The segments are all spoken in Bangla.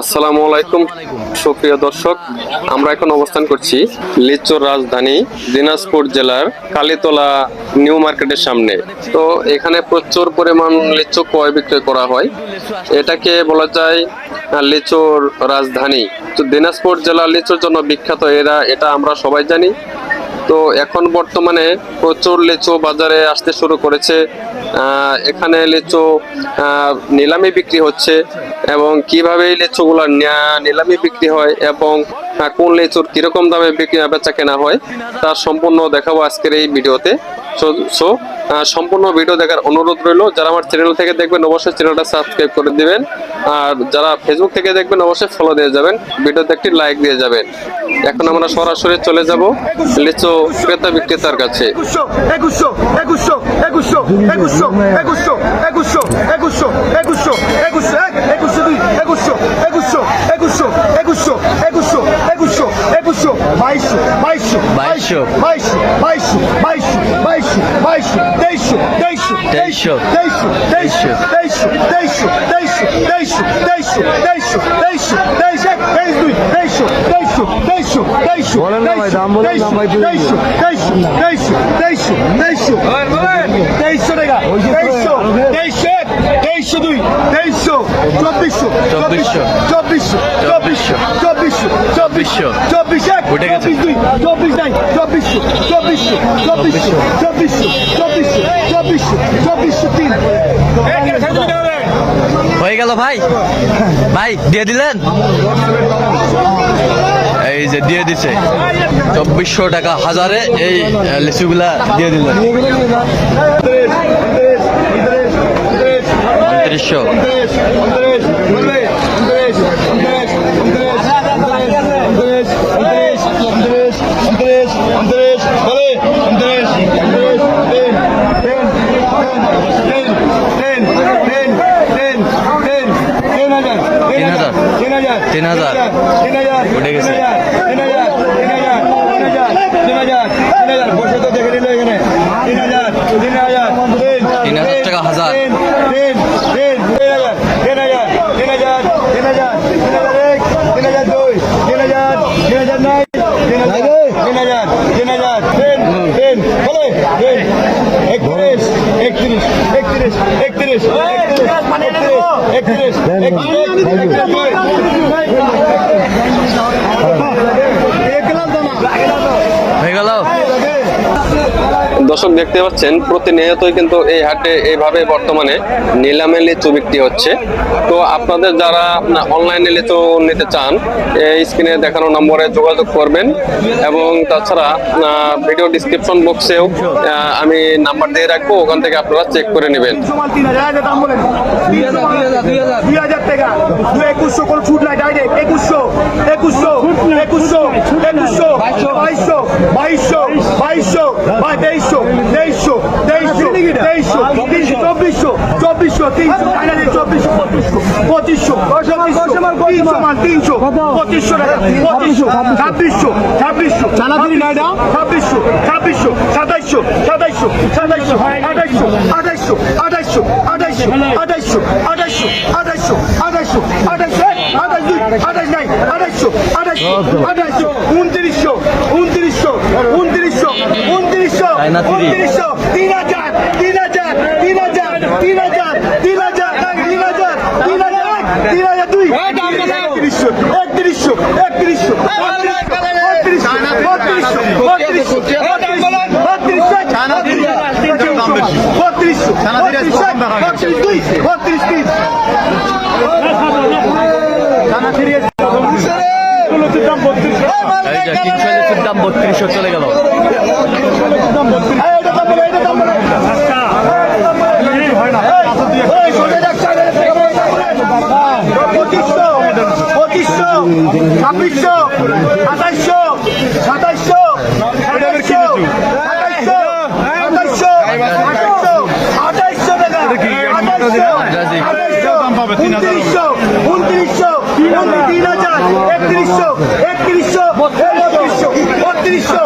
আসসালামু আলাইকুম। সুপ্রিয় দর্শক, আমরা এখন অবস্থান করছি লিচুর রাজধানী দিনাজপুর জেলার কালীতলা নিউ মার্কেটের সামনে। তো এখানে প্রচুর পরিমাণ লিচু ক্রয় বিক্রয় করা হয়। এটাকে বলা যায় লিচুর রাজধানী। তো দিনাজপুর জেলা লিচুর জন্য বিখ্যাত এরা, এটা আমরা সবাই জানি। তো এখন বর্তমানে প্রচুর লিচু বাজারে আসতে শুরু করেছে। এখানে লিচু নিলামে বিক্রি হচ্ছে এবং কীভাবে এই লিচুগুলো নিলামে বিক্রি হয় এবং কোন লিচুর কীরকম দামে বেচা কেনা হয় তার সম্পূর্ণ দেখাবো আজকের এই ভিডিওতে। সো সম্পূর্ণ ভিডিও দেখার অনুরোধ রইল, যারা আমার চ্যানেল থেকে দেখবেন, অবশ্যই চ্যানেলটা সাবস্ক্রাইব করে দিবেন। আর যারা ফেসবুক থেকে দেখবেন, অবশ্যই ফলো দিয়ে যাবেন, ভিডিওতে একটি লাইক দিয়ে যাবেন। এখন আমরা সরাসরি চলে যাব লিচু ক্রেতা বিক্রেতার কাছে। একুশশো। একুশশো একুশশো একুশশো একুশশো একুশশো একুশশো একুশশো একুশশো এক একুশশো দুই একুশশো একুশশো একুশশো একুশশো একুশশো একুশশো একুশশো বাইশশো বাইশশো বাইশশো। বাইশশো বাইশশো বাইশশো বাইশশো বাইশশো তেইশশো তেইশশো তেইশশো। তেইশশো তেইশশো তেইশশো তেইশশো তেইশশো তেইশশো তেইশশো তেইশশো তেইশশো তেইশ এক তেইশ দুই তেইশশো তেইশশো তেইশশো তেইশশো বলেন না ভাই, দাম বলেন, দাম ভাই তেইশশো তেইশশো তেইশশো তেইশশো তেইশশো টাকা তেইশশো তেইশশো তেইশশো দুই তেইশশো চব্বিশশো চব্বিশশো। চব্বিশশো চব্বিশশো চব্বিশশো চব্বিশশো চব্বিশ এক। চব্বিশ দুই চব্বিশ নাই চব্বিশশো চব্বিশশো চব্বিশশো চব্বিশশো চব্বিশশো চব্বিশশো চব্বিশশো তিন হয়ে গেল ভাই। ভাই দিয়ে দিলেন? এই যে দিয়ে দিছে চব্বিশশো টাকা হাজারে এই লিচুগুলা দিয়ে দিল উনত্রিশশো। তিন হাজার। উঠে গেছে। বসে তো দেখে নিল এখানে তিন হাজার তিন হাজার তিন হাজার টাকা হাজার। তিন তিন তিন হাজার তিন হাজার তিন হাজার তিন হাজার তিন হাজার এক তিন হাজার দুই তিন হাজার তিন হাজার নয় তিন হাজার তিন হাজার তিন হাজার তিন তিন বলে তিন একত্রিশ একত্রিশ একত্রিশ একত্রিশ একত্রিশ একত্রিশ হয়ে গেল দর্শক দেখতে পাচ্ছেন, প্রতিনিয়তই কিন্তু এই হাটে এইভাবে বর্তমানে নিলামে লিচু বিক্রি হচ্ছে। তো আপনাদের যারা অনলাইনে লিচু নিতে চান, এই স্ক্রিনে দেখানো নম্বরে যোগাযোগ করবেন এবং তাছাড়া ভিডিও ডিসক্রিপশন বক্সেও আমি নাম্বার দিয়ে রাখব, ওখান থেকে আপনারা চেক করে নেবেন। টাকা একুশশো কোন ছুট নাই ডাইরেক্ট একুশশো একুশশো একুশশো একুশশো বাইশশো বাইশশো বাইশশো বা তেইশশো তেইশশো তেইশশো তেইশশো তিনশো চব্বিশশো চব্বিশশো তিনশো ফাইনালি চব্বিশশো পঁচিশশো পঁচিশশো তিনশো মান তিনশো পঁচিশশো টাকা পঁচিশশো ছাব্বিশশো ছাব্বিশশো ছাব্বিশশো ছাব্বিশশো সাতাইশশো সাতাইশশো সাতাইশশো আঠাইশশো আঠাইশশো আঠাইশশো আঠাইশশো আঠাইশশো আঠাইশশো আঠাইশশো আঠাইশশো আঠাইশ দুই আঠাইশ নাই আঠাইশশো আঠাইশশো আঠাইশশো উনত্রিশশো উনত্রিশশো উনত্রিশশো উনত্রিশশো না? উনত্রিশশো তিন হাজার তিন হাজার তিন হাজার তিন হাজার তিন হাজার এটা দুই। একত্রিশশো একত্রিশশো একত্রিশশো বত্রিশশো বত্রিশ দুই বত্রিশ তিন থানা ফিরিয়ে দাম বত্রিশশো চলে গেল। হবে তিন হাজার উনত্রিশশো তিন হাজার একত্রিশশো একত্রিশশো বত্রিশশো বত্রিশশো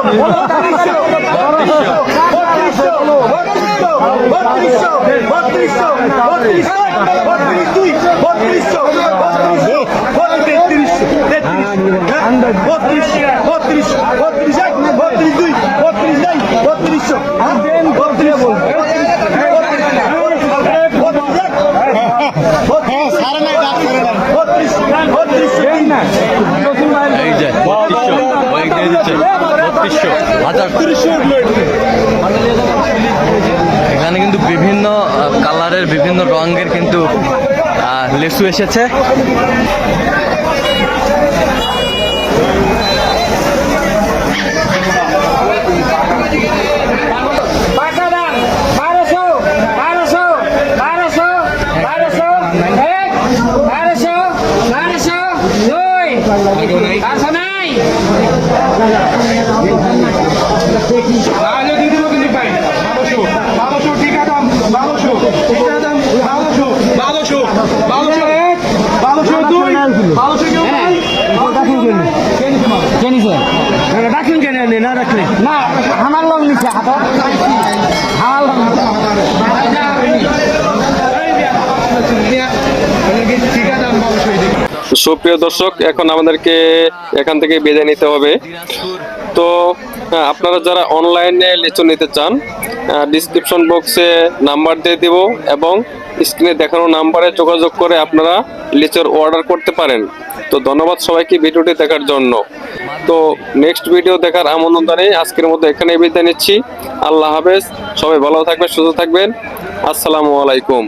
বত্রিশশো বত্রিশশো বত্রিশশো বত্রিশশো বত্রিশশো বত্রিশ দুই বত্রিশশো বত্রিশশো তেত্রিশ তেত্রিশ বত্রিশ বত্রিশ বত্রিশ এক বত্রিশ দুই বত্রিশ নাই বত্রিশশো বত্রিশ বত্রিশ এখানে কিন্তু বিভিন্ন কালারের বিভিন্ন রঙের কিন্তু লেসু এসেছে পাকা দাম বারোশো বারোশো বারোশো বারোশো এক বারোশো বারোশো দুই বারোশো নাই আজও দিয়ে দেবো কিন্তু ভাই বারোশো বারোশো টিকা দাম বারোশো টিকা দাম বারোশো বারোশো বারোশো এক বারোশো দুই বারোশো কেউ নাই রাখেন কেন? না রাখলে না আমার লোক নিচ্ছে হাত আমার সুপ্রিয় দর্শক এখন আমাদেরকে এখান থেকে বিদায় নিতে হবে। তো হ্যাঁ, আপনারা যারা অনলাইনে লিচু নিতে চান ডিসক্রিপশন বক্সে নাম্বার দিয়ে দিব এবং স্ক্রিনে দেখানো নাম্বারে যোগাযোগ করে আপনারা লিচুর অর্ডার করতে পারেন। তো ধন্যবাদ সবাইকে ভিডিওটি দেখার জন্য। তো নেক্সট ভিডিও দেখার আমন্ত্রণ আজকের মতো এখানে বিদায় নিচ্ছি। আল্লাহ হাফেজ সবাই ভালো থাকবেন সুস্থ থাকবেন। আসসালামু আলাইকুম।